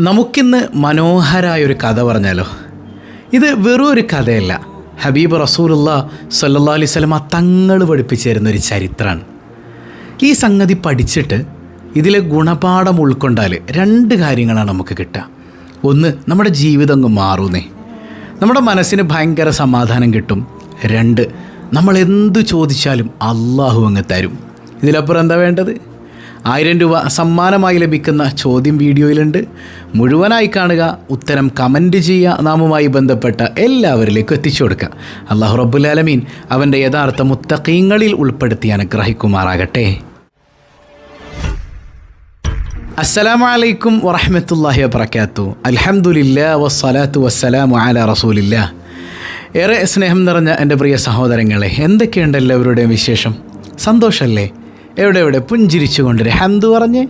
നമുക്കിന്ന് മനോഹരായൊരു കഥ പറഞ്ഞാലോ? ഇത് വെറും ഒരു കഥയല്ല. ഹബീബ് റസൂലുള്ള സല്ലാ അലൈഹി സ്വലമ തങ്ങൾ പഠിപ്പിച്ചു ഒരു ചരിത്രമാണ് ഈ സംഗതി പഠിച്ചിട്ട് ഇതിലെ ഗുണപാഠം ഉൾക്കൊണ്ടാൽ രണ്ട് കാര്യങ്ങളാണ് നമുക്ക് കിട്ടുക. ഒന്ന് നമ്മുടെ ജീവിതം അങ്ങ് മാറുന്നേ. നമ്മുടെ മനസ്സിന് ഭയങ്കര സമാധാനം കിട്ടും. രണ്ട് നമ്മൾ എന്തു ചോദിച്ചാലും അള്ളാഹു അങ്ങ് തരും. ഇതിലപ്പുറം എന്താ വേണ്ടത്? ആയിരം രൂപ സമ്മാനമായി ലഭിക്കുന്ന ചോദ്യം വീഡിയോയിലുണ്ട്. മുഴുവനായി കാണുക ഉത്തരം കമന്റ് ചെയ്യുക നാമുമായി ബന്ധപ്പെട്ട എല്ലാവരിലേക്കും എത്തിച്ചു കൊടുക്കുക. അള്ളാഹു റബ്ബുലാലമീൻ അവന്റെ യഥാർത്ഥ മുത്തക്കീങ്ങളിൽ ഉൾപ്പെടുത്തി അനുഗ്രഹിക്കുമാറാകട്ടെ. അസ്സലാമു അലൈക്കും വറഹമത്തല്ലാഹി വബർക്കാത്തു അലഹമുല്ല വസ്സലാത്തു വസ്സലാമു അല റസൂലില്ല. ഏറെ സ്നേഹം നിറഞ്ഞ എന്റെ പ്രിയ സഹോദരങ്ങളെ എന്തൊക്കെയുണ്ട് എല്ലാവരുടെയും വിശേഷം? സന്തോഷമല്ലേ എവിടെ എവിടെ? പുഞ്ചിരിച്ചുകൊണ്ട് ഹംദ് പറഞ്ഞ്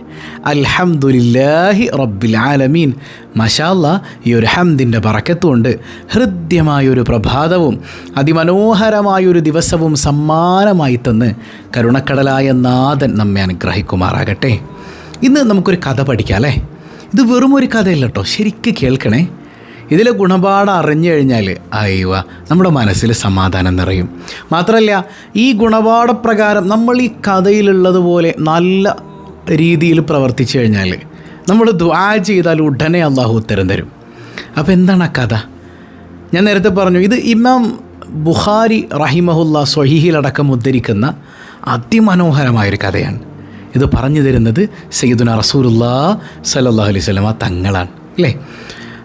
അൽഹംദുലില്ലാഹി റബ്ബിൽ ആലമീൻ. മഷാല്ല ഈ ഒരു ഹംദിന്റെ പറക്കത്തുകൊണ്ട് ഹൃദ്യമായൊരു പ്രഭാതവും അതിമനോഹരമായൊരു ദിവസവും സമ്മാനമായി തന്ന് കരുണക്കടലായ നാഥൻ നമ്മെ അനുഗ്രഹിക്കുമാറാകട്ടെ. ഇന്ന് നമുക്കൊരു കഥ പഠിക്കാം അല്ലേ ഇത് വെറും ഒരു കഥയല്ല ശരിക്ക് കേൾക്കണേ. ഇതിലെ ഗുണപാഠം അറിഞ്ഞു കഴിഞ്ഞാൽ അയ്യവ നമ്മുടെ മനസ്സിൽ സമാധാനം നിറയും. മാത്രമല്ല ഈ ഗുണപാഠപ്രകാരം നമ്മൾ ഈ കഥയിലുള്ളതുപോലെ നല്ല രീതിയിൽ പ്രവർത്തിച്ചു കഴിഞ്ഞാൽ നമ്മൾ ദ്വാ ചെയ്താൽ ഉടനെ അള്ളാഹു ഉത്തരം തരും. അപ്പോൾ എന്താണ് ആ കഥ? ഞാൻ നേരത്തെ പറഞ്ഞു ഇത് ഇമാം ബുഖാരി റഹിമഹുല്ല സ്വഹീഹിലടക്കം ഉദ്ധരിക്കുന്ന അതിമനോഹരമായൊരു കഥയാണ്. ഇത് പറഞ്ഞു തരുന്നത് സയ്യിദുന റസൂലുല്ലാ സലഹ് അലൈഹി തങ്ങളാണ് അല്ലേ?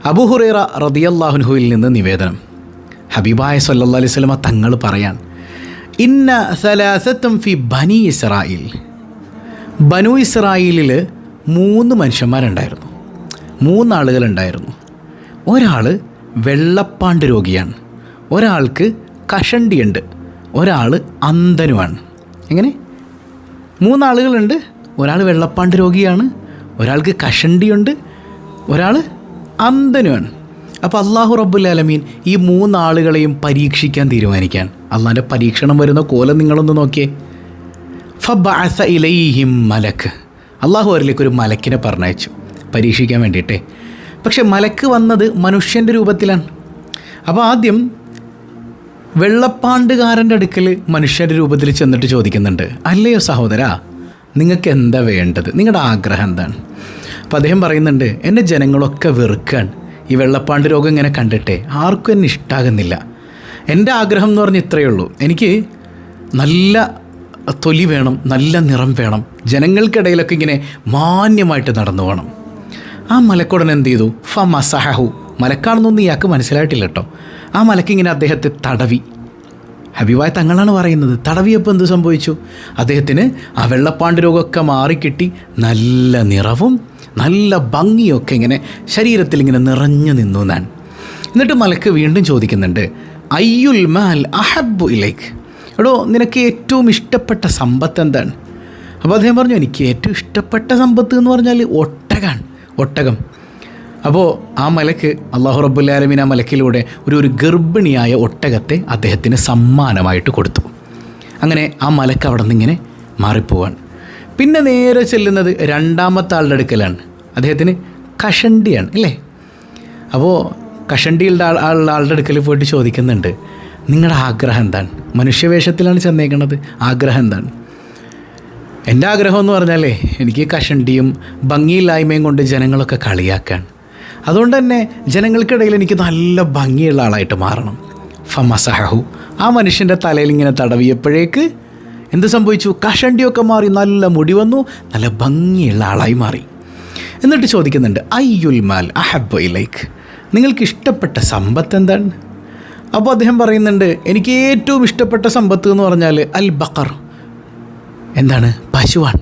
അബുഹുറൈറ റതിയല്ലാഹുൻഹുവിൽ നിന്ന് നിവേദനം. ഹബീബായ സല്ലാ അലൈഹി സ്വലമ തങ്ങൾ പറയാൻ ഇന്ന സലാസത്തും ഫി ബനി ഇസ്രായിൽ ബനു ഇസ്രായേലിൽ മൂന്ന് മനുഷ്യന്മാരുണ്ടായിരുന്നു. മൂന്നാളുകളുണ്ടായിരുന്നു. ഒരാൾ വെള്ളപ്പാണ്ട് രോഗിയാണ്. ഒരാൾക്ക് കഷണ്ടിയുണ്ട്. ഒരാൾ അന്ധനുമാണ്. എങ്ങനെ? മൂന്നാളുകളുണ്ട്. ഒരാൾ വെള്ളപ്പാണ്ട് രോഗിയാണ്. ഒരാൾക്ക് കഷണ്ടിയുണ്ട്. ഒരാൾ അന്ധനുമാണ് അപ്പോൾ അള്ളാഹു റബ്ബുൽ ഈ മൂന്നാളുകളെയും പരീക്ഷിക്കാൻ തീരുമാനിക്കാൻ. അള്ളാഹിന്റെ പരീക്ഷണം വരുന്ന കോലം നിങ്ങളൊന്ന് നോക്കിയേ. ഫബഅസ ഇലൈഹിം മലക്ക് അള്ളാഹു അവരിലേക്ക് ഒരു മലക്കിനെ പറഞ്ഞയച്ചു. പരീക്ഷിക്കാൻ വേണ്ടിയിട്ടേ. പക്ഷെ മലക്ക് വന്നത് മനുഷ്യന്റെ രൂപത്തിലാണ്. അപ്പോൾ ആദ്യം വെള്ളപ്പാണ്ടുകാരന്റെ അടുക്കൽ മനുഷ്യന്റെ രൂപത്തിൽ ചെന്നിട്ട് ചോദിക്കുന്നുണ്ട് അല്ലയോ സഹോദര നിങ്ങൾക്ക് എന്താ വേണ്ടത്? നിങ്ങളുടെ ആഗ്രഹം എന്താണ്? അപ്പോൾ അദ്ദേഹം പറയുന്നുണ്ട് എന്റെ ജനങ്ങളൊക്കെ വെറുക്കാണ്. ഈ വെള്ളപ്പാണ്ട് രോഗം ഇങ്ങനെ കണ്ടിട്ടേ ആർക്കും എന്നെ ഇഷ്ടാകുന്നില്ല. എന്റെ ആഗ്രഹം എന്ന് പറഞ്ഞാൽ ഇത്രയേ ഉള്ളൂ. എനിക്ക് നല്ല തൊലി വേണം നല്ല നിറം വേണം. ജനങ്ങൾക്കിടയിലൊക്കെ ഇങ്ങനെ മാന്യമായിട്ട് നടന്നു പോകണം. ആ മലക്കുടൻ എന്ത് ചെയ്തു? ഫ മസഹു മലക്കാണെന്നൊന്നും ഇയാൾക്ക് മനസ്സിലായിട്ടില്ല കേട്ടോ. ആ മലക്കിങ്ങനെ അദ്ദേഹത്തെ തടവി. ഹബീബായ തങ്ങളാണ് പറയുന്നത് തടവിയപ്പോൾ എന്ത് സംഭവിച്ചു? അദ്ദേഹത്തിന് ആ വെള്ളപ്പാണ്ട് രോഗമൊക്കെ മാറിക്കിട്ടി നല്ല നിറവും നല്ല ഭംഗിയൊക്കെ ഇങ്ങനെ ശരീരത്തിൽ ഇങ്ങനെ നിറഞ്ഞു നിന്നു എന്നാണ്. എന്നിട്ട് മലക്ക് വീണ്ടും ചോദിക്കുന്നുണ്ട് അയ്യുൽ മാൽ അഹബു ഇലേക്ക്? എടോ നിനക്ക് ഏറ്റവും ഇഷ്ടപ്പെട്ട സമ്പത്ത് എന്താണ്? അപ്പോൾ അദ്ദേഹം പറഞ്ഞു എനിക്ക് ഏറ്റവും ഇഷ്ടപ്പെട്ട സമ്പത്ത് എന്ന് പറഞ്ഞാൽ ഒട്ടകാണ് ഒട്ടകം. അപ്പോൾ ആ മലക്ക് അള്ളാഹു റബ്ബുല്ലാലമീൻ ആ മലക്കിലൂടെ ഒരു ഒരു ഗർഭിണിയായ ഒട്ടകത്തെ അദ്ദേഹത്തിന് സമ്മാനമായിട്ട് കൊടുത്തു. അങ്ങനെ ആ മലക്ക് അവിടെ നിന്ന് ഇങ്ങനെ മാറിപ്പോവാണ്. പിന്നെ നേരെ ചെല്ലുന്നത് രണ്ടാമത്തെ ആളുടെ അടുക്കലാണ്. അദ്ദേഹത്തിന് കഷണ്ടിയാണ് അല്ലേ? അപ്പോൾ കഷണ്ടിയുടെ ആൾ ആളുടെ അടുക്കൽ പോയിട്ട് ചോദിക്കുന്നുണ്ട് നിങ്ങളുടെ ആഗ്രഹം എന്താണ്? മനുഷ്യവേഷത്തിലാണ് ചെന്നേക്കുന്നത് ആഗ്രഹം എന്താണ്? എന്റെ ആഗ്രഹം എന്ന് പറഞ്ഞാലേ എനിക്ക് കഷണ്ടിയും ഭംഗിയില്ലായ്മയും കൊണ്ട് ജനങ്ങളൊക്കെ കളിയാക്കാൻ അതുകൊണ്ട് തന്നെ ജനങ്ങൾക്കിടയിൽ എനിക്ക് നല്ല ഭംഗിയുള്ള ആളായിട്ട് മാറണം. ഫമസഹു ആ മനുഷ്യന്റെ തലയിൽ ഇങ്ങനെ തടവിയപ്പോഴേക്ക് എന്ത് സംഭവിച്ചു? കഷണ്ടിയൊക്കെ മാറി നല്ല മുടി വന്നു നല്ല ഭംഗിയുള്ള ആളായി മാറി. എന്നിട്ട് ചോദിക്കുന്നുണ്ട് അയ്യുൽ മാൽ അഹബ് ഇലൈക്ക് നിങ്ങൾക്ക് ഇഷ്ടപ്പെട്ട സമ്പത്ത് എന്താണ്? അപ്പോൾ അദ്ദേഹം പറയുന്നുണ്ട് എനിക്ക് ഏറ്റവും ഇഷ്ടപ്പെട്ട സമ്പത്ത് എന്ന് പറഞ്ഞാൽ അൽ ബക്കർ എന്താണ്? പശുവാണ്.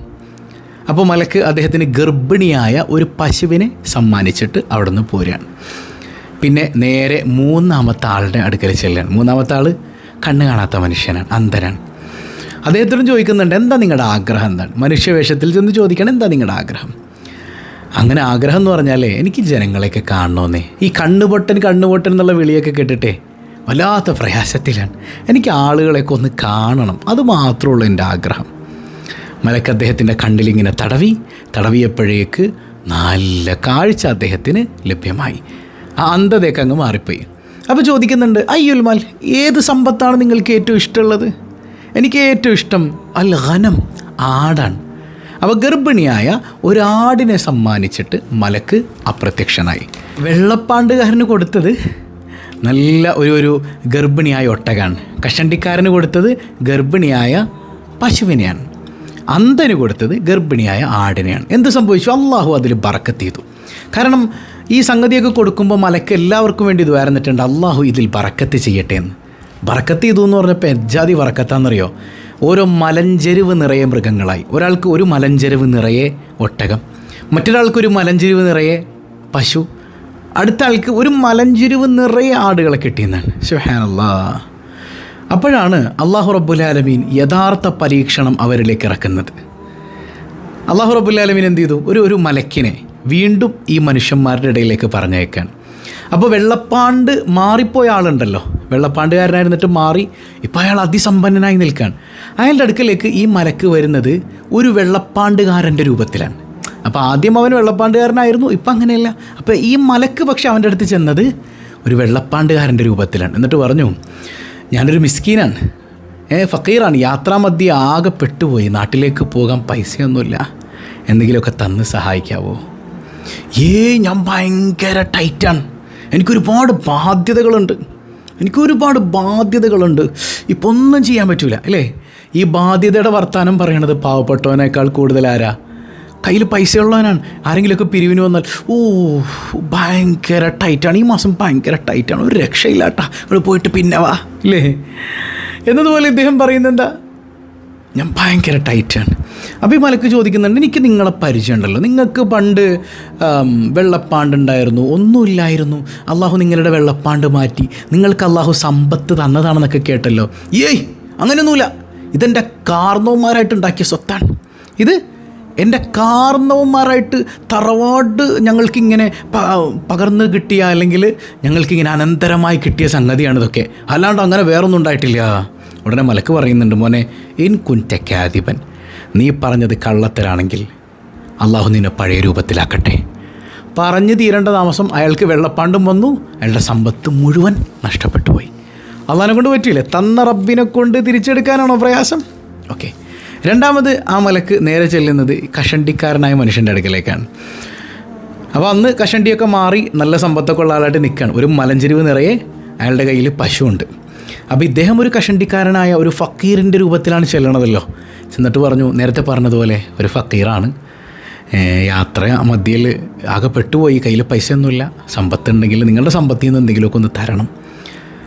അപ്പോൾ മലക്ക് അദ്ദേഹത്തിന് ഗർഭിണിയായ ഒരു പശുവിനെ സമ്മാനിച്ചിട്ട് അവിടെ നിന്ന് പോരുകയാണ് പിന്നെ നേരെ മൂന്നാമത്തെ ആളുടെ അടുക്കൽ ചെല്ലുകയാണ് മൂന്നാമത്തെ ആൾ കണ്ണ് കാണാത്ത മനുഷ്യനാണ് അന്ധനാണ്. അദ്ദേഹത്തിനും ചോദിക്കുന്നുണ്ട് എന്താ നിങ്ങളുടെ ആഗ്രഹം എന്താണ്? മനുഷ്യവേഷത്തിൽ ചെന്ന് ചോദിക്കണം എന്താ നിങ്ങളുടെ ആഗ്രഹം? അങ്ങനെ ആഗ്രഹം എന്ന് പറഞ്ഞാലേ എനിക്ക് ജനങ്ങളെയൊക്കെ കാണണമെന്നേ ഈ കണ്ണുപൊട്ടൻ കണ്ണുപൊട്ടൻ എന്നുള്ള വിളിയൊക്കെ കേട്ടിട്ടേ വല്ലാത്ത പ്രയാസത്തിലാണ്. എനിക്ക് ആളുകളെയൊക്കെ ഒന്ന് കാണണം. അത് മാത്രമേ ഉള്ളൂ എന്റെ ആഗ്രഹം. മലക്ക് അദ്ദേഹത്തിന്റെ കണ്ണിലിങ്ങനെ തടവി തടവിയപ്പോഴേക്ക് നല്ല കാഴ്ച അദ്ദേഹത്തിന് ലഭ്യമായി. ആ അന്ധതയൊക്കെ അങ്ങ് മാറിപ്പോയി. അപ്പോൾ ചോദിക്കുന്നുണ്ട് അയ്യുൽമാൽ ഏത് സമ്പത്താണ് നിങ്ങൾക്ക് ഏറ്റവും ഇഷ്ടമുള്ളത്? എനിക്ക് ഏറ്റവും ഇഷ്ടം അൽ ഖനം ആടാണ്. അപ്പോൾ ഗർഭിണിയായ ഒരാടിനെ സമ്മാനിച്ചിട്ട് മലക്ക് അപ്രത്യക്ഷനായി. വെള്ളപ്പാണ്ടുകാരന് കൊടുത്തത് നല്ല ഒരു ഒരു ഗർഭിണിയായ ഒട്ടകാണ്. കഷണ്ടിക്കാരന് കൊടുത്തത് ഗർഭിണിയായ പശുവിനെയാണ്. അന്ധന് കൊടുത്തത് ഗർഭിണിയായ ആടിനെയാണ്. എന്ത് സംഭവിച്ചു? അള്ളാഹു അതിൽ ബറക്കത്ത് ചെയ്തു. കാരണം ഈ സംഗതിയൊക്കെ കൊടുക്കുമ്പോൾ മലക്ക് എല്ലാവർക്കും വേണ്ടി ഇത് വരുന്നിട്ടുണ്ട് അള്ളാഹു ഇതിൽ ബറക്കത്ത് ചെയ്യട്ടെ എന്ന്. ബറക്കത്ത് ചെയ്തു എന്ന് പറഞ്ഞപ്പോൾ എജാതി ബറക്കത്താണെന്നറിയോ ഓരോ മലഞ്ചെരുവ് നിറയെ മൃഗങ്ങളായി. ഒരാൾക്ക് ഒരു മലഞ്ചെരുവ് നിറയെ ഒട്ടകം. മറ്റൊരാൾക്കൊരു മലഞ്ചെരുവ് നിറയെ പശു. അടുത്ത ആൾക്ക് ഒരു മലഞ്ചെരുവ് നിറയെ ആടുകളെ കിട്ടിയെന്നാണ്. ഷുഹാനല്ലാ അപ്പോഴാണ് അള്ളാഹു റബ്ബുലാലമീൻ യഥാർത്ഥ പരീക്ഷണം അവരിലേക്ക് ഇറക്കുന്നത്. അള്ളാഹു റബ്ബുലാലമീൻ എന്ത് ചെയ്തു? ഒരു ഒരു മലക്കിനെ വീണ്ടും ഈ മനുഷ്യന്മാരുടെ ഇടയിലേക്ക് പറഞ്ഞയക്കാൻ അപ്പോൾ വെള്ളപ്പാണ്ട് മാറിപ്പോയ ആളുണ്ടല്ലോ. വെള്ളപ്പാണ്ടുകാരനായിരുന്നിട്ട് മാറി ഇപ്പോൾ അയാൾ അതിസമ്പന്നനായി നിൽക്കാൻ അയാളുടെ അടുക്കലേക്ക് ഈ മലക്ക് വരുന്നത് ഒരു വെള്ളപ്പാണ്ടുകാരന്റെ രൂപത്തിലാണ്. അപ്പോൾ ആദ്യം അവൻ വെള്ളപ്പാണ്ടുകാരനായിരുന്നു ഇപ്പം അങ്ങനെയല്ല. അപ്പോൾ ഈ മലക്ക് പക്ഷെ അവന്റെ അടുത്ത് ചെന്നത് ഒരു വെള്ളപ്പാണ്ടുകാരന്റെ രൂപത്തിലാണ്. എന്നിട്ട് പറഞ്ഞു ഞാനൊരു മിസ്കീനാണ്. ഏ ഫക്കീറാണ്. യാത്രാമധ്യ ആകെ പെട്ടുപോയി. നാട്ടിലേക്ക് പോകാൻ പൈസയൊന്നുമില്ല. എന്തെങ്കിലുമൊക്കെ തന്ന് സഹായിക്കാവോ? ഏ ഞാൻ ഭയങ്കര ടൈറ്റാണ്. എനിക്കൊരുപാട് ബാധ്യതകളുണ്ട്. എനിക്കൊരുപാട് ബാധ്യതകളുണ്ട്. ഇപ്പോൾ ഒന്നും ചെയ്യാൻ പറ്റൂല അല്ലേ? ഈ ബാധ്യതയുടെ വർത്തമാനം പറയണത് പാവപ്പെട്ടവനേക്കാൾ കൂടുതൽ ആരാ കയ്യിൽ പൈസ ഉള്ളവനാണ് ആരെങ്കിലുമൊക്കെ പിരിവിന് വന്നാൽ ഓ ഭയങ്കര ടൈറ്റാണ് ഈ മാസം ഭയങ്കര ടൈറ്റാണ് ഒരു രക്ഷയില്ലാട്ടാ. ഇവിടെ പോയിട്ട് പിന്നെ വാ. അല്ലേ എന്നതുപോലെ ഇദ്ദേഹം പറയുന്നത് എന്താ? ഞാൻ ഭയങ്കര ടൈറ്റാണ് അപ്പോൾ ഈ മലക്ക് ചോദിക്കുന്നുണ്ട് എനിക്ക് നിങ്ങളെ പരിചയമുണ്ടല്ലോ നിങ്ങൾക്ക് പണ്ട് വെള്ളപ്പാണ്ടുണ്ടായിരുന്നു ഒന്നുമില്ലായിരുന്നു. അള്ളാഹു നിങ്ങളുടെ വെള്ളപ്പാണ്ട് മാറ്റി. നിങ്ങൾക്ക് അള്ളാഹു സമ്പത്ത് തന്നതാണെന്നൊക്കെ കേട്ടല്ലോ. ഏയ് അങ്ങനെയൊന്നുമില്ല. ഇതെന്റെ കാർന്നോന്മാരായിട്ട് ഉണ്ടാക്കിയ സ്വത്താണ്. ഇത് എന്റെ കാർന്നവന്മാരായിട്ട് തറവാട് ഞങ്ങൾക്കിങ്ങനെ പകർന്ന് കിട്ടിയ അല്ലെങ്കിൽ ഞങ്ങൾക്കിങ്ങനെ അനന്തരമായി കിട്ടിയ സംഗതിയാണ് ഇതൊക്കെ അല്ലാണ്ട് അങ്ങനെ വേറൊന്നും ഉണ്ടായിട്ടില്ല. ഉടനെ മലക്ക് പറയുന്നുണ്ട് മോനെ ഇൻ കുന്റക്കാധിപൻ നീ പറഞ്ഞത് കള്ളത്തരാണെങ്കിൽ അള്ളാഹു നിന്നെ പഴയ രൂപത്തിലാക്കട്ടെ. പറഞ്ഞു തീരേണ്ട താമസം അയാൾക്ക് വെള്ളപ്പാണ്ടും വന്നു. അയാളുടെ സമ്പത്ത് മുഴുവൻ നഷ്ടപ്പെട്ടു പോയി. അള്ളാഹിനെ കൊണ്ട് പറ്റിയില്ലേ? തന്ന റബ്ബിനെ കൊണ്ട് തിരിച്ചെടുക്കാനാണോ പ്രയാസം? ഓക്കെ. രണ്ടാമത് ആ മലക്ക് നേരെ ചെല്ലുന്നത് കഷണ്ടിക്കാരനായ മനുഷ്യന്റെ അടുക്കലേക്കാണ്. അപ്പോൾ അന്ന് കഷണ്ടിയൊക്കെ മാറി നല്ല സമ്പത്തൊക്കെ ഉള്ള ആളായിട്ട് നിൽക്കുകയാണ് ഒരു മലഞ്ചെരിവ് നിറയെ അയാളുടെ കയ്യിൽ പശുവുണ്ട്. അപ്പോൾ ഇദ്ദേഹം ഒരു കഷണ്ടിക്കാരനായ ഒരു ഫക്കീറിന്റെ രൂപത്തിലാണ് ചെല്ലണതല്ലോ. ചെന്നിട്ട് പറഞ്ഞു നേരത്തെ പറഞ്ഞതുപോലെ ഒരു ഫക്കീറാണ്. യാത്ര മധ്യയിൽ ആകെ പെട്ടുപോയി കയ്യിൽ പൈസ ഒന്നുമില്ല സമ്പത്തുണ്ടെങ്കിൽ നിങ്ങളുടെ സമ്പത്തിൽ നിന്ന് എന്തെങ്കിലുമൊക്കെ ഒന്ന് തരണം.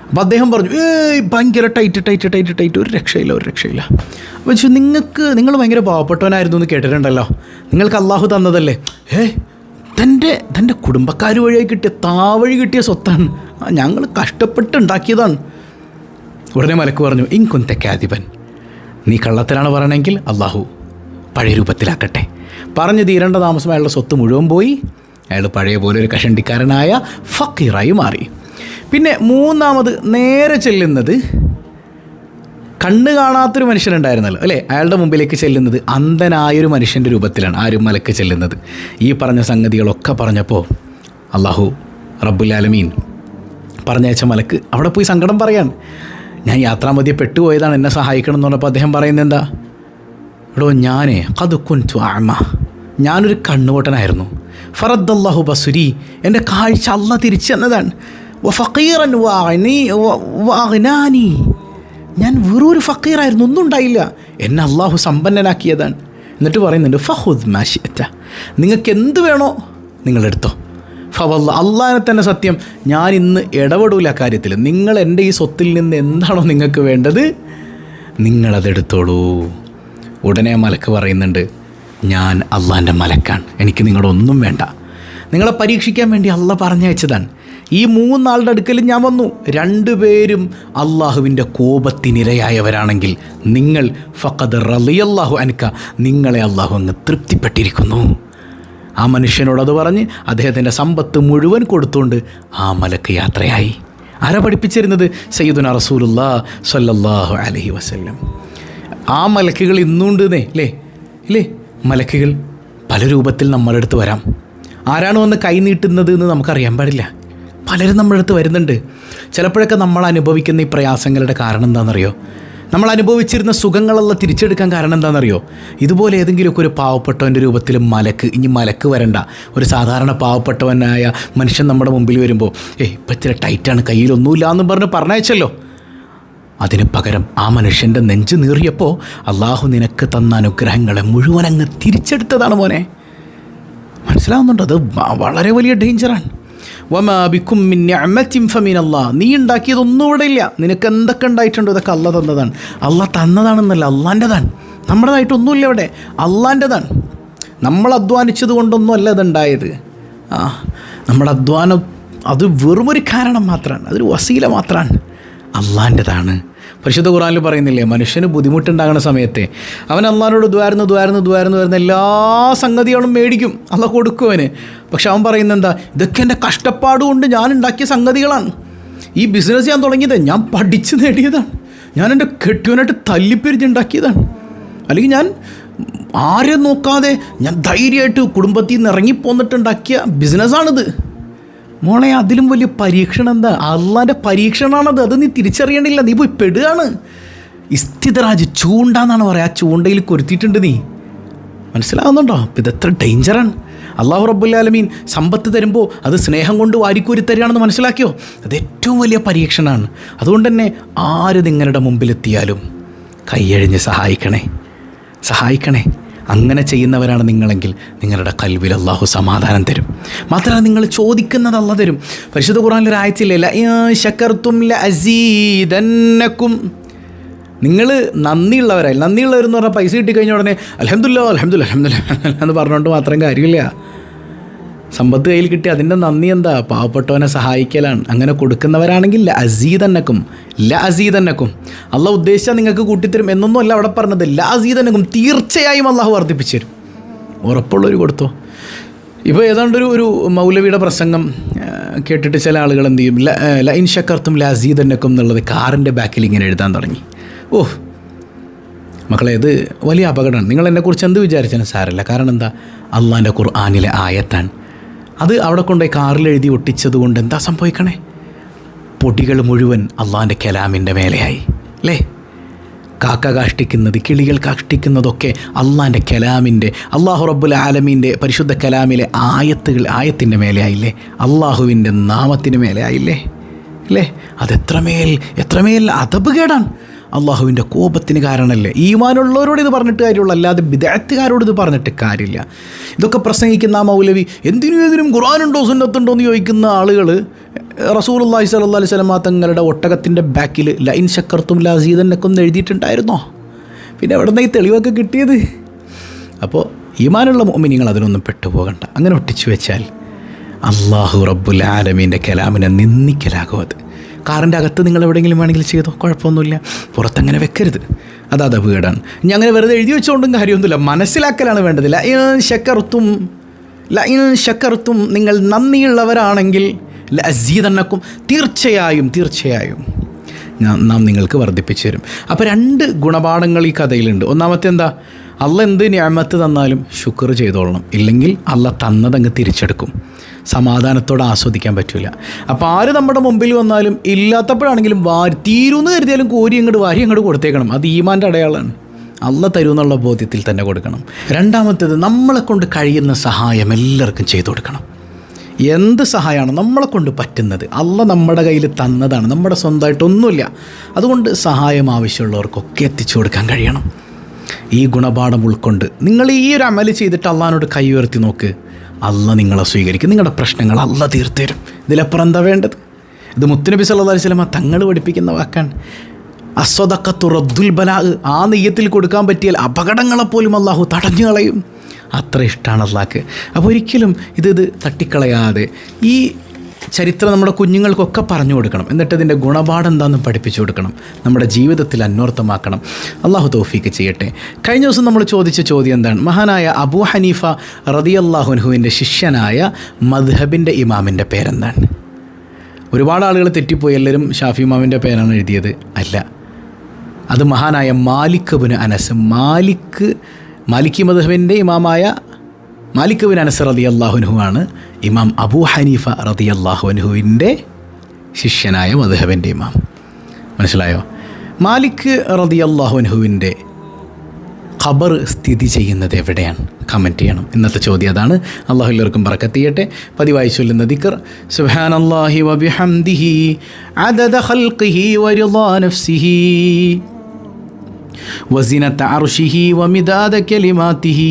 അപ്പോൾ അദ്ദേഹം പറഞ്ഞു ഏയ് ഭയങ്കര ടൈറ്റ് ടൈറ്റ് ടൈറ്റ് ടൈറ്റ് ഒരു രക്ഷയില്ല ഒരു രക്ഷയില്ല. അപ്പോൾ ചോദിച്ചു നിങ്ങൾക്ക് നിങ്ങൾ ഭയങ്കര പാവപ്പെട്ടവനായിരുന്നു എന്ന് കേട്ടിട്ടുണ്ടല്ലോ. നിങ്ങൾക്ക് അള്ളാഹു തന്നതല്ലേ? ഏ തന്റെ തന്റെ കുടുംബക്കാർ വഴിയായി കിട്ടിയ താവഴി കിട്ടിയ സ്വത്താണ്. ഞങ്ങൾ കഷ്ടപ്പെട്ട് ഉണ്ടാക്കിയതാണ്. ഉടനെ മലക്ക് പറഞ്ഞു ഇൻകുന്തക്കാധിപൻ നീ കള്ളത്തിലാണ് പറയണമെങ്കിൽ അള്ളാഹു പഴയ രൂപത്തിലാക്കട്ടെ. പറഞ്ഞു തീരേണ്ട താമസം അയാളുടെ സ്വത്ത് മുഴുവൻ പോയി. അയാൾ പഴയ പോലെ ഒരു കഷണ്ടിക്കാരനായ ഫക്കീറായി മാറി. പിന്നെ മൂന്നാമത് നേരെ ചെല്ലുന്നത് കണ്ണ് കാണാത്തൊരു മനുഷ്യനുണ്ടായിരുന്നല്ലോ അല്ലേ? അയാളുടെ മുമ്പിലേക്ക് ചെല്ലുന്നത് അന്ധനായൊരു മനുഷ്യന്റെ രൂപത്തിലാണ് ആരും മലക്ക് ചെല്ലുന്നത്. ഈ പറഞ്ഞ സംഗതികളൊക്കെ പറഞ്ഞപ്പോൾ അള്ളാഹു റബ്ബുലാലമീൻ പറഞ്ഞയച്ച മലക്ക് അവിടെ പോയി സങ്കടം പറയാൻ ഞാൻ യാത്രാമധ്യ പെട്ടുപോയതാണ് എന്നെ സഹായിക്കണം എന്ന് പറഞ്ഞപ്പോൾ അദ്ദേഹം പറയുന്നത് എന്താ? എടോ ഞാനേ കതുക്കുൻ ആമ ഞാനൊരു കണ്ണുപൊട്ടനായിരുന്നു ഫറദ്ദല്ലാഹു ബസുരി. എന്റെ കാഴ്ച അല്ല തിരിച്ചു തന്നതാണ് ഫക്കീറൻ വാഗ്നാനി ഞാൻ വെറും ഒരു ഫക്കീറായിരുന്നു ഒന്നും ഉണ്ടായില്ല. എന്നെ അള്ളാഹു സമ്പന്നനാക്കിയതാണ്. എന്നിട്ട് പറയുന്നുണ്ട് ഫഹുദ് മാഷിയറ്റ നിങ്ങൾക്ക് എന്ത് വേണോ നിങ്ങളെടുത്തോ ഫവല്ല അള്ളാഹിനെ തന്നെ സത്യം ഞാൻ ഇന്ന് ഇടപെടൂല കാര്യത്തിൽ. നിങ്ങൾ എന്റെ ഈ സ്വത്തിൽ നിന്ന് എന്താണോ നിങ്ങൾക്ക് വേണ്ടത് നിങ്ങളതെടുത്തോളൂ ഉടനെ മലക്ക് പറയുന്നുണ്ട് ഞാൻ അള്ളാന്റെ മലക്കാണ്. എനിക്ക് നിങ്ങളൊന്നും വേണ്ട. നിങ്ങളെ പരീക്ഷിക്കാൻ വേണ്ടി അള്ള പറഞ്ഞയച്ചതാണ്. ഈ മൂന്നാളുടെ അടുക്കൽ ഞാൻ വന്നു. രണ്ടുപേരും അള്ളാഹുവിന്റെ കോപത്തിനിരയായവരാണെങ്കിൽ നിങ്ങൾ ഫഖദ് റളിയല്ലാഹു അൻക നിങ്ങളെ അള്ളാഹു അങ്ങ് തൃപ്തിപ്പെട്ടിരിക്കുന്നു. ആ മനുഷ്യനോടത് പറഞ്ഞ് അദ്ദേഹത്തിന്റെ സമ്പത്ത് മുഴുവൻ കൊടുത്തുകൊണ്ട് ആ മലക്ക് യാത്രയായി. ആരാ പഠിപ്പിച്ചിരുന്നത്? സയ്യിദുന റസൂലുല്ലാ സല്ലല്ലാഹു അലഹി വസല്ലം. ആ മലക്കുകൾ ഇന്നുണ്ട് എന്നേ അല്ലേ ഇല്ലേ മലക്കുകൾ പല രൂപത്തിൽ നമ്മളെടുത്ത് വരാം. ആരാണ് വന്ന് കൈ നീട്ടുന്നത് എന്ന് നമുക്കറിയാൻ പാടില്ല. പലരും നമ്മുടെ അടുത്ത് വരുന്നുണ്ട്. ചിലപ്പോഴൊക്കെ നമ്മൾ അനുഭവിക്കുന്ന ഈ പ്രയാസങ്ങളുടെ കാരണം എന്താണെന്നറിയോ? നമ്മൾ അനുഭവിച്ചിരുന്ന സുഖങ്ങളെല്ലാം തിരിച്ചെടുക്കാൻ കാരണം എന്താണെന്നറിയോ? ഇതുപോലെ ഏതെങ്കിലുമൊക്കെ ഒരു പാവപ്പെട്ടവന്റെ രൂപത്തിൽ മലക്ക് ഇനി മലക്ക് വരണ്ട. ഒരു സാധാരണ പാവപ്പെട്ടവനായ മനുഷ്യൻ നമ്മുടെ മുമ്പിൽ വരുമ്പോൾ ഏയ് ഇപ്പം ഇച്ചിരി ടൈറ്റാണ് കയ്യിലൊന്നുമില്ല എന്ന് പറഞ്ഞ് പറഞ്ഞയച്ചല്ലോ. അതിന് പകരം ആ മനുഷ്യന്റെ നെഞ്ച് നീറിയപ്പോൾ അള്ളാഹു നിനക്ക് തന്ന അനുഗ്രഹങ്ങളെ മുഴുവൻ അങ്ങ് തിരിച്ചെടുത്തതാണ് മോനെ. മനസ്സിലാവുന്നുണ്ട്? അത് വളരെ വലിയ ഡേഞ്ചറാണ്. വമാബിക്കും ഫമീനല്ലാ നീ ഉണ്ടാക്കിയതൊന്നും ഇവിടെ ഇല്ല. നിനക്ക് എന്തൊക്കെ ഉണ്ടായിട്ടുണ്ടോ ഇതൊക്കെ അള്ള തന്നതാണ്. അല്ല തന്നതാണെന്നല്ല അള്ളാന്റെതാണ് നമ്മുടേതായിട്ടൊന്നുമില്ല ഇവിടെ. അള്ളാന്റെതാണ് നമ്മൾ അധ്വാനിച്ചത് കൊണ്ടൊന്നും അല്ല ഇതുണ്ടായത്. ആ നമ്മുടെ അധ്വാനം അത് വെറുമൊരു കാരണം മാത്രമാണ്. അതൊരു വസീല മാത്രമാണ്. അള്ളാന്റെതാണ് പരിശുദ്ധ ഖുറാനിൽ പറയുന്നില്ലേ മനുഷ്യന് ബുദ്ധിമുട്ടുണ്ടാകുന്ന സമയത്തെ അവൻ അള്ളാഹിനോട് ദ്വാരുന്നു ദ്വാരുന്നു ദ്വാരുന്നു വരുന്ന എല്ലാ സംഗതികളും മേടിക്കും അല്ല കൊടുക്കും അവന്. പക്ഷെ അവൻ പറയുന്നത് എന്താ ഇതൊക്കെ എന്റെ കഷ്ടപ്പാട് കൊണ്ട് ഞാൻ ഉണ്ടാക്കിയ സംഗതികളാണ്. ഈ ബിസിനസ് ഞാൻ തുടങ്ങിയത് ഞാൻ പഠിച്ച് നേടിയതാണ്. ഞാൻ എന്റെ കെട്ടുവനായിട്ട് തല്ലിപ്പിരിച്ചുണ്ടാക്കിയതാണ് അല്ലെങ്കിൽ ഞാൻ ആരെ നോക്കാതെ ഞാൻ ധൈര്യമായിട്ട് കുടുംബത്തിൽ നിന്ന് ഇറങ്ങിപ്പോന്നിട്ടുണ്ടാക്കിയ ബിസിനസ്സാണിത് മോളെ അതിലും വലിയ പരീക്ഷണം എന്താ അള്ളാന്റെ പരീക്ഷണമാണത് അത് നീ തിരിച്ചറിയണില്ല. നീ പോയി പെടുകയാണ് ഇസ്ഥിതരാജ് ചൂണ്ടാന്നാണ് പറയുക ആ ചൂണ്ടയിൽ കൊരുത്തിയിട്ടുണ്ട് നീ. മനസ്സിലാവുന്നുണ്ടോ? അപ്പം ഇതെത്ര ഡേഞ്ചറാണ് അള്ളാഹു റബ്ബുല്ലാലമീൻ സമ്പത്ത് തരുമ്പോൾ അത് സ്നേഹം കൊണ്ട് വാരിക്കൂരി തരികയാണെന്ന് മനസ്സിലാക്കിയോ? അത് ഏറ്റവും വലിയ പരീക്ഷണമാണ് അതുകൊണ്ട് തന്നെ ആര് നിങ്ങളുടെ മുമ്പിലെത്തിയാലും കൈയഴിഞ്ഞ് സഹായിക്കണേ. സഹായിക്കണേ. അങ്ങനെ ചെയ്യുന്നവരാണ് നിങ്ങളെങ്കിൽ നിങ്ങളുടെ കൽവിൽ അള്ളാഹു സമാധാനം തരും. മാത്രമല്ല നിങ്ങൾ ചോദിക്കുന്നത് അല്ല തരും. പരിശുദ്ധ ഖുറാനിൽ ഒരു ആയത്തില്ല? ശക്കർത്തും അസീതന്നക്കും നിങ്ങൾ നന്ദിയുള്ളവരായി. നന്ദിയുള്ളവരെന്ന് പറഞ്ഞാൽ പൈസ കിട്ടിക്കഴിഞ്ഞ ഉടനെ അലഹമുല്ല അലഹമുല്ല അലഹമുല്ല എന്ന് പറഞ്ഞുകൊണ്ട് മാത്രം കാര്യമില്ല. സമ്പത്ത് കയ്യിൽ കിട്ടി അതിന്റെ നന്ദി എന്താ? പാവപ്പെട്ടവനെ സഹായിക്കലാണ്. അങ്ങനെ കൊടുക്കുന്നവരാണെങ്കിൽ ല അസീതന്നക്കും ല അസീതന്നക്കും അല്ല ഉദ്ദേശിച്ചാൽ നിങ്ങൾക്ക് കൂട്ടിത്തരും എന്നൊന്നും അല്ല അവിടെ പറഞ്ഞത്. ല അസീതന്നക്കും തീർച്ചയായും അള്ളാഹു വർദ്ധിപ്പിച്ചു തരും ഉറപ്പുള്ളവർ കൊടുത്തോ? ഇപ്പോൾ ഏതാണ്ട് ഒരു മൗലവിയുടെ പ്രസംഗം കേട്ടിട്ട് ചില ആളുകൾ എന്ത് ചെയ്യും? ലൈൻ ഷക്കർത്തും ല അസീതന്നക്കും എന്നുള്ളത് കാറിന്റെ ബാക്കിൽ ഇങ്ങനെ എഴുതാൻ തുടങ്ങി. ഓ മക്കളെ ഇത് വലിയ അപകടമാണ്. നിങ്ങൾ എന്നെക്കുറിച്ച് എന്ത് വിചാരിച്ചാലും സാരല്ല കാരണം എന്താ? അള്ളാന്റെ ഖുർആാനിലെ ആയത്താണ്. അത് അവിടെ കൊണ്ടുപോയി കാറിൽ എഴുതി ഒട്ടിച്ചത് കൊണ്ട് എന്താ സംഭവിക്കണേ? പൊടികൾ മുഴുവൻ അള്ളാന്റെ കലാമിന്റെ മേലെയായി അല്ലേ കാക്ക കാഷ്ടിക്കുന്നത് കിളികൾ കാഷ്ടിക്കുന്നതൊക്കെ അള്ളാന്റെ കലാമിന്റെ അള്ളാഹു റബ്ബുൽ ആലമീന്റെ പരിശുദ്ധ കലാമിലെ ആയത്തുകൾ ആയത്തിന്റെ മേലെയായില്ലേ? അള്ളാഹുവിന്റെ നാമത്തിന് മേലെയായില്ലേ? അല്ലേ അതെത്രമേൽ എത്രമേൽ അതപകേടാണ് അള്ളാഹുവിന്റെ കോപത്തിന് കാരണമല്ലേ ഈമാനുള്ളവരോട് ഇത് പറഞ്ഞിട്ട് കാര്യമുള്ളൂ അല്ലാതെ വിദഗ്ധക്കാരോട് ഇത് പറഞ്ഞിട്ട് കാര്യമില്ല. ഇതൊക്കെ പ്രസംഗിക്കുന്ന ആ മൗലവി എന്തിനും ഏതിനും ഖുറാനുണ്ടോ സുന്നത്തുണ്ടോ എന്ന് ചോദിക്കുന്ന ആളുകൾ റസൂൽ അള്ളാഹി അലൈഹി സ്വലമാ തങ്ങളുടെ ഒട്ടകത്തിന്റെ ബാക്കിൽ ലൈൻ ശക്കർത്തും ലാസീദനൊക്കെ ഒന്ന് എഴുതിയിട്ടുണ്ടായിരുന്നോ? പിന്നെ എവിടെ നിന്ന് ഈ തെളിവൊക്കെ കിട്ടിയത്? അപ്പോൾ ഈമാനുള്ള മോമിനിങ്ങൾ അതിനൊന്നും പെട്ടുപോകണ്ട. അങ്ങനെ ഒട്ടിച്ചു വെച്ചാൽ അള്ളാഹു റബ്ബുൽ ആലമീന്റെ കലാമിനെ നിന്ദിക്കലാകും അത്. കാറിന്റെ അകത്ത് നിങ്ങൾ എവിടെയെങ്കിലും വേണമെങ്കിൽ ചെയ്തോ? കുഴപ്പമൊന്നുമില്ല. പുറത്തങ്ങനെ വെക്കരുത്. അതാ വീടാണ്. ഇനി അങ്ങനെ വെറുതെ എഴുതി വെച്ചുകൊണ്ടും കാര്യമൊന്നുമില്ല. മനസ്സിലാക്കലാണ് വേണ്ടത്. ലൈൻ ശക്കർത്തും ലൈൻ ശക്കർത്തും നിങ്ങൾ നന്ദിയുള്ളവരാണെങ്കിൽ ലസീതന്നക്കും തീർച്ചയായും തീർച്ചയായും ഞാൻ- നാം നിങ്ങൾക്ക് വർദ്ധിപ്പിച്ചു തരും. അപ്പോൾ രണ്ട് ഗുണപാഠങ്ങൾ ഈ കഥയിലുണ്ട്. ഒന്നാമത്തെ എന്താ? അല്ല എന്ത് ഞാമത്ത് തന്നാലും ശുക്ർ ചെയ്തോളണം. ഇല്ലെങ്കിൽ അല്ല തന്നതങ്ങ് തിരിച്ചെടുക്കും. സമാധാനത്തോടെ ആസ്വദിക്കാൻ പറ്റില്ല അപ്പോൾ ആര് നമ്മുടെ മുമ്പിൽ വന്നാലും ഇല്ലാത്തപ്പോഴാണെങ്കിലും വാരി തീരുമെന്ന് കരുതിയാലും കോരി അങ്ങോട്ട് വാരി അങ്ങോട്ട് കൊടുത്തേക്കണം. അത് ഈമാന്റെ അടയാളമാണ് അല്ല തരുമെന്നുള്ള ബോധ്യത്തിൽ തന്നെ കൊടുക്കണം. രണ്ടാമത്തേത് നമ്മളെ കൊണ്ട് കഴിയുന്ന സഹായം എല്ലാവർക്കും ചെയ്തു കൊടുക്കണം. എന്ത് സഹായമാണ് നമ്മളെ കൊണ്ട് പറ്റുന്നത്? അല്ല നമ്മുടെ കയ്യിൽ തന്നതാണ്. നമ്മുടെ സ്വന്തമായിട്ടൊന്നുമില്ല. അതുകൊണ്ട് സഹായം ആവശ്യമുള്ളവർക്കൊക്കെ എത്തിച്ചു കൊടുക്കാൻ കഴിയണം. ഈ ഗുണപാഠം ഉൾക്കൊണ്ട് നിങ്ങൾ ഈ ഒരു അമൽ ചെയ്തിട്ട് അള്ളഹാനോട് കൈ ഉയർത്തി നോക്ക്. അല്ല നിങ്ങളെ സ്വീകരിക്കും. നിങ്ങളുടെ പ്രശ്നങ്ങൾ അല്ല തീർത്തരും ഇതിലപ്പുറം എന്താ വേണ്ടത്? ഇത് മുത്തുനബി സല്ലാ സ്വലമ തങ്ങൾ പഠിപ്പിക്കുന്ന വാക്കാണ്. അസ്വദക്ക റദ്ദുൽ ബലാ ആ നെയ്യത്തിൽ കൊടുക്കാൻ പറ്റിയാൽ അപകടങ്ങളെപ്പോലും അള്ളാഹു തടഞ്ഞു കളയും. അത്ര ഇഷ്ടമാണ് അള്ളാഹ്ക്ക്. അപ്പോൾ ഒരിക്കലും ഇത് ഇത് തട്ടിക്കളയാതെ ഈ ചരിത്രം നമ്മുടെ കുഞ്ഞുങ്ങൾക്കൊക്കെ പറഞ്ഞു കൊടുക്കണം. എന്നിട്ട് ഇതിന്റെ ഗുണപാഠം എന്താണെന്ന് പഠിപ്പിച്ചു കൊടുക്കണം. നമ്മുടെ ജീവിതത്തിൽ അന്വർത്ഥമാക്കണം. അള്ളാഹു തോഫീക്ക് ചെയ്യട്ടെ. കഴിഞ്ഞ ദിവസം നമ്മൾ ചോദിച്ച ചോദ്യം എന്താണ്? മഹാനായ അബു ഹനീഫ റതി അള്ളാഹുൻഹുവിന്റെ ശിഷ്യനായ മദ്ഹബിന്റെ ഇമാമിന്റെ പേരെന്താണ്? ഒരുപാട് ആളുകൾ തെറ്റിപ്പോയി. എല്ലാവരും ഷാഫി ഇമാമിന്റെ പേരാണ് എഴുതിയത്. അല്ല. അത് മഹാനായ മാലിക് ബിന് അനസ്. മാലിക് മാലിക്കി മധുബിന്റെ ഇമാമായ മാലിക് ബിൻ അനസ് റതി അള്ളാഹുനുഹു ആണ് ഇമാം അബൂ ഹനീഫ റതി അള്ളാഹുനുഹുവിന്റെ ശിഷ്യനായ മധുഹബന്റെ ഇമാം. മനസ്സിലായോ? മാലിക് റതി അള്ളാഹുനുഹുവിന്റെ ഖബർ സ്ഥിതി ചെയ്യുന്നത് എവിടെയാണ്? കമന്റ് ചെയ്യണം. ഇന്നത്തെ ചോദ്യം അതാണ്. അള്ളാഹു എല്ലാവർക്കും പറക്കത്തിയട്ടെ പതിവായി ചൊല്ലുന്ന ദിക്കർ സുഹാൻ വബിഹംദിഹി അദദ ഖൽഖിഹി വരിളാ നഫ്സിഹി വസിനത അർഷിഹി വമിദാദ കലിമാതിഹി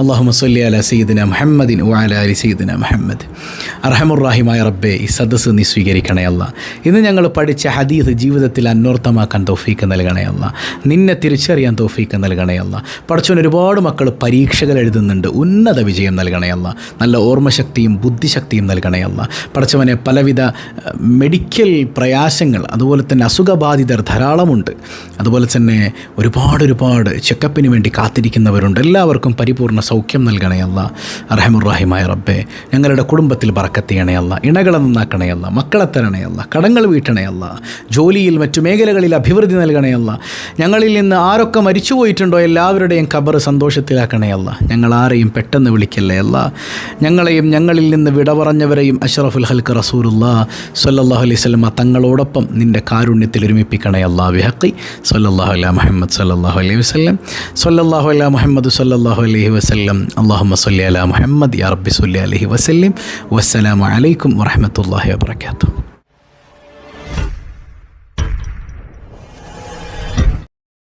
അള്ളാഹു മസ്വല്ലി അല സയ്യിദിന മുഹമ്മദിൻ ഉഅല അലി സയ്യിദിന മുഹമ്മദ്. അർഹമുറാഹിമായ റബ്ബെ ഈ സദസ്സ് നീ സ്വീകരിക്കണേ അല്ല. ഇന്ന് ഞങ്ങൾ പഠിച്ച ഹദീസ് ജീവിതത്തിൽ അന്വർത്ഥമാക്കാൻ തോഫീക്ക് നൽകണേ അല്ല. നിന്നെ തിരിച്ചറിയാൻ തോഫീക്ക് നൽകണേ അല്ല. പഠിച്ചവൻ ഒരുപാട് മക്കൾ പരീക്ഷകൾ എഴുതുന്നുണ്ട്. ഉന്നത വിജയം നൽകണേ അല്ല. നല്ല ഓർമ്മശക്തിയും ബുദ്ധിശക്തിയും നൽകണേ അല്ല. പഠിച്ചവനെ പലവിധ മെഡിക്കൽ പ്രയാസങ്ങൾ അതുപോലെ തന്നെ അസുഖബാധിതർ ധാരാളമുണ്ട്. അതുപോലെ തന്നെ ഒരുപാട് ഒരുപാട് ചെക്കപ്പിന് വേണ്ടി കാത്തിരിക്കുന്നവരുണ്ട്. എല്ലാവർക്കും പരിപൂർണ സൗഖ്യം നൽകണയല്ല അല്ല. അർഹമുറാഹിമായ റബ്ബെ ഞങ്ങളുടെ കുടുംബത്തിൽ പറക്കത്തിയണയല്ല ഇണകളെ നന്നാക്കണയല്ല മക്കളെ തരണയല്ല അല്ല. കടങ്ങൾ വീട്ടണയല്ല ജോലിയിൽ മറ്റു മേഖലകളിൽ അഭിവൃദ്ധി നൽകണയല്ല അല്ല. ഞങ്ങളിൽ നിന്ന് ആരൊക്കെ മരിച്ചു പോയിട്ടുണ്ടോ എല്ലാവരുടെയും ഖബർ സന്തോഷത്തിലാക്കണയല്ല ഞങ്ങൾ ആരെയും പെട്ടെന്ന് വിളിക്കല്ലേ അല്ല. ഞങ്ങളെയും ഞങ്ങളിൽ നിന്ന് വിട പറഞ്ഞവരെയും അഷറഫുൽ ഹൽക്ക് റസൂലുള്ള സല്ലാഹു അലൈഹി സ്വലമ തങ്ങളോടൊപ്പം നിന്റെ കാരുണ്യത്തിൽ ഒരുമിപ്പിക്കണേ അല്ലാ. ബിഹക്കി സല്ലല്ലാഹു അലാ മുഹമ്മദ് സല്ലാഹു അലൈഹി വസ്ലം സല്ലാഹു അലാ മുഹമ്മദ് സല്ലല്ലാഹു അലൈഹി വസല്ലം. അല്ലാഹുമ്മ സല്ലി അല മുഹമ്മദ് യാ റബ്ബി സല്ലി അലഹി വസല്ലം. വസ്സലാമലൈക്കും വറഹമത്തല്ലാഹി വബറകാതുഹു.